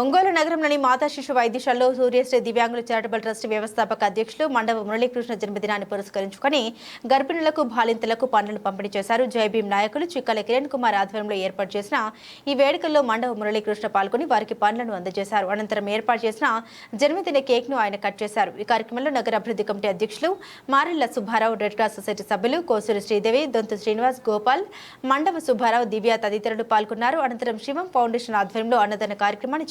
ఒంగోలు నగరంలోని మాతా శిశు వైద్యశాలలో సూర్యశ్రీ దివ్యాంగుల చారిటబుల్ ట్రస్ట్ వ్యవస్థాపక అధ్యక్షులు మండవ మురళీకృష్ణ జన్మదినాన్ని పురస్కరించుకొని గర్భిణులకు బాలింతలకు పనులను పంపిణీ చేశారు. జైభీం నాయకులు చిక్కల కిరణ్ కుమార్ ఆధ్వర్యంలో ఏర్పాటు చేసిన ఈ వేడుకల్లో మండవ మురళీకృష్ణ పాల్గొని వారికి పనులను అందజేశారు. అనంతరం ఏర్పాటు చేసిన జన్మదిన కేక్ను ఆయన కట్ చేశారు. ఈ కార్యక్రమంలో నగర అభివృద్ధి కమిటీ అధ్యక్షులు Marella Subbarao red cross society సభ్యులు కోసూరి శ్రీదేవి దొంతు శ్రీనివాస్ గోపాల్ మండవ సుబ్బారావు దివ్య తదితరులు పాల్గొన్నారు. అనంతరం శివం ఫౌండేషన్ ఆధ్వర్యంలో అన్నదాన కార్యక్రమాన్ని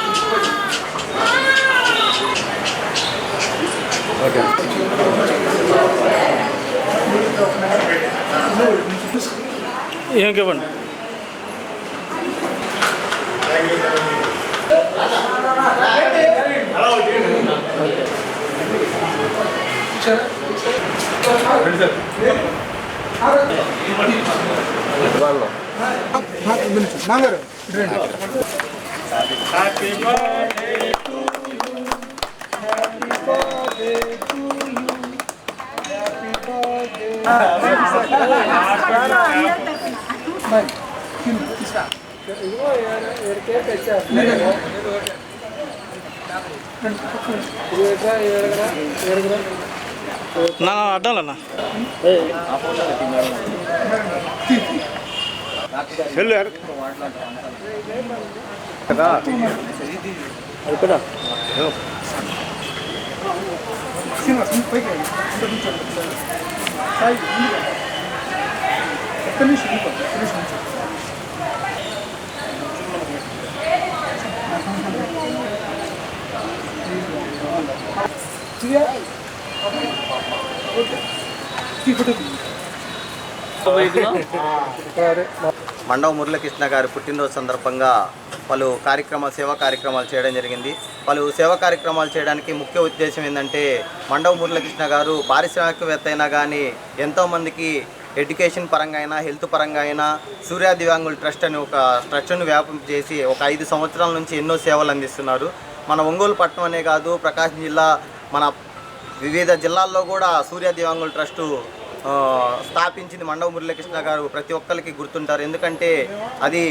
ఓకే ఇంకివ్వండి నాగారు నా అడ్డాలన్నా. వెళ్ళు కదా శ్రీనివాస్ పైకి రండి. ఇక్కడ సాయి ఒక్క నిమిషం ఒక్క నిమిషం మండవ మురళీకృష్ణ గారి పుట్టినరోజు సందర్భంగా పలు కార్యక్రమాలు సేవా కార్యక్రమాలు చేయడం జరిగింది. పలు సేవా కార్యక్రమాలు చేయడానికి ముఖ్య ఉద్దేశం ఏంటంటే మండవ మురళకృష్ణ గారు పారిశ్రామికవేత్త అయినా కానీ ఎంతోమందికి ఎడ్యుకేషన్ పరంగా అయినా హెల్త్ పరంగా అయినా సూర్య దివ్యాంగుల ట్రస్ట్ అని ఒక ట్రస్ట్ను వ్యాపం చేసి ఒక ఐదు సంవత్సరాల నుంచి ఎన్నో సేవలు అందిస్తున్నారు. మన ఒంగోలు పట్టణం అనే కాదు ప్రకాశం జిల్లా మన వివిధ జిల్లాల్లో కూడా సూర్య దివ్యాంగుల ట్రస్టు స్థాపించింది మండవ మురళీకృష్ణ గారు. ప్రతి ఒక్కరికి గుర్తుంటారు. ఎందుకంటే అది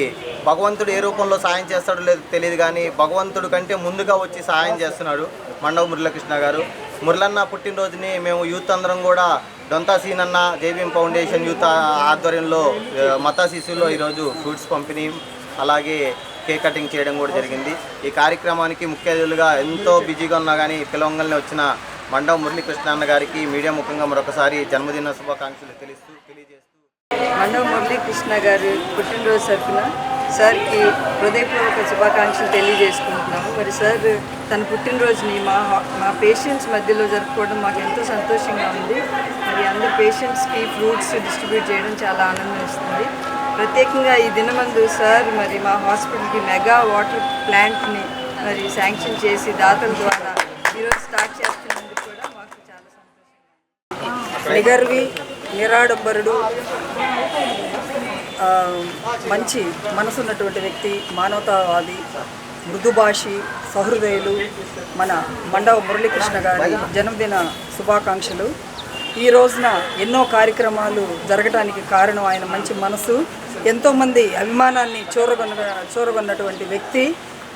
భగవంతుడు ఏ రూపంలో సాయం చేస్తాడో లేదో తెలియదు కానీ భగవంతుడు కంటే ముందుగా వచ్చి సాయం చేస్తున్నాడు మండవ మురళీకృష్ణ గారు. మురళన్న పుట్టినరోజుని మేము యూత్ అందరం కూడా దొంతా సీనన్న జేబీఎం ఫౌండేషన్ యూత్ ఆధ్వర్యంలో ఆ, మతా శిశువులో ఈరోజు ఫ్రూట్స్ పంపిణీ అలాగే కేక్ కటింగ్ చేయడం కూడా జరిగింది. ఈ కార్యక్రమానికి ముఖ్య అతిథులుగా ఎంతో బిజీగా ఉన్నా కానీ పిలవంగల్ని వచ్చిన మండవ మురళీకృష్ణాన్న గారికి మీడియా ముఖంగా మరొకసారి జన్మదిన శుభాకాంక్షలు తెలుస్తూ తెలియజేస్తూ. మండవ మురళీకృష్ణ గారి పుట్టినరోజు తరఫున సార్కి హృదయపూర్వక శుభాకాంక్షలు తెలియజేసుకుంటున్నాము. మరి సార్ తన పుట్టినరోజుని మా మా పేషెంట్స్ మధ్యలో జరుపుకోవడం మాకు ఎంతో సంతోషంగా ఉంది. మరి అందరు పేషెంట్స్కి ఫ్రూట్స్ డిస్ట్రిబ్యూట్ చేయడం చాలా ఆనందం ఇస్తుంది. ప్రత్యేకంగా ఈ దినమందు సార్ మరి మా హాస్పిటల్కి మెగా వాటర్ ప్లాంట్ని మరి శాంక్షన్ చేసి దాతల ద్వారా ఈరోజు స్టార్ట్ చేస్తున్నందుకు కూడా మాకు చాలా సంతోషంగా నిగర్వి నిరాడంబరుడు మంచి మనసున్నటువంటి వ్యక్తి మానవతావాది మృదుభాషి సహృదయులు మన మండవ మురళీకృష్ణ గారి జన్మదిన శుభాకాంక్షలు. ఈ రోజున ఎన్నో కార్యక్రమాలు జరగటానికి కారణం ఆయన మంచి మనసు. ఎంతోమంది అభిమానాన్ని చూరగొన్న చూరగొన్నటువంటి వ్యక్తి.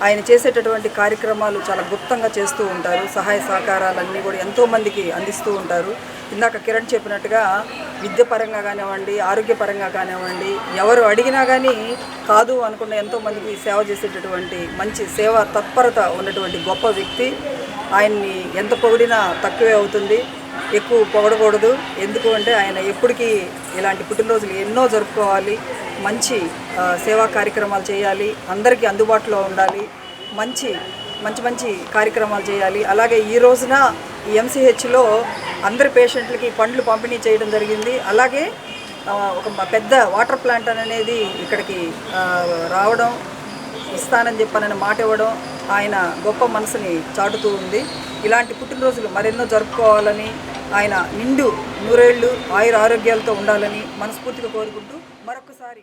ఆయన చేసేటటువంటి కార్యక్రమాలు చాలా గుప్తంగా చేస్తూ ఉంటారు. సహాయ సహకారాలన్నీ కూడా ఎంతోమందికి అందిస్తూ ఉంటారు. ఇందాక కిరణ్ చెప్పినట్టుగా విద్య పరంగా కానివ్వండి ఆరోగ్యపరంగా కానివ్వండి ఎవరు అడిగినా కానీ కాదు అనుకున్న ఎంతోమందికి సేవ చేసేటటువంటి మంచి సేవ తత్పరత ఉన్నటువంటి గొప్ప వ్యక్తి. ఆయన్ని ఎంత పొగిడినా తక్కువే అవుతుంది. ఎక్కువ పొగడకూడదు. ఎందుకు అంటే ఆయన ఎప్పటికీ ఇలాంటి పుట్టినరోజులు ఎన్నో జరుపుకోవాలి. మంచి సేవా కార్యక్రమాలు చేయాలి. అందరికీ అందుబాటులో ఉండాలి. మంచి మంచి మంచి కార్యక్రమాలు చేయాలి. అలాగే ఈ రోజున ఈ ఎంసీహెచ్లో అందరి పేషెంట్లకి పండ్లు పంపిణీ చేయడం జరిగింది. అలాగే ఒక పెద్ద వాటర్ ప్లాంట్ అనేది ఇక్కడికి రావడం ఇస్తానని చెప్పానని మాట ఇవ్వడం ఆయన గొప్ప మనసుని చాటుతూ ఉంది. ఇలాంటి పుట్టినరోజులు మరెన్నో జరుపుకోవాలని ఆయన నిండు నూరేళ్ళు ఆయుర ఆరోగ్యాలతో ఉండాలని మనస్ఫూర్తిగా కోరుకుంటూ మరొకసారి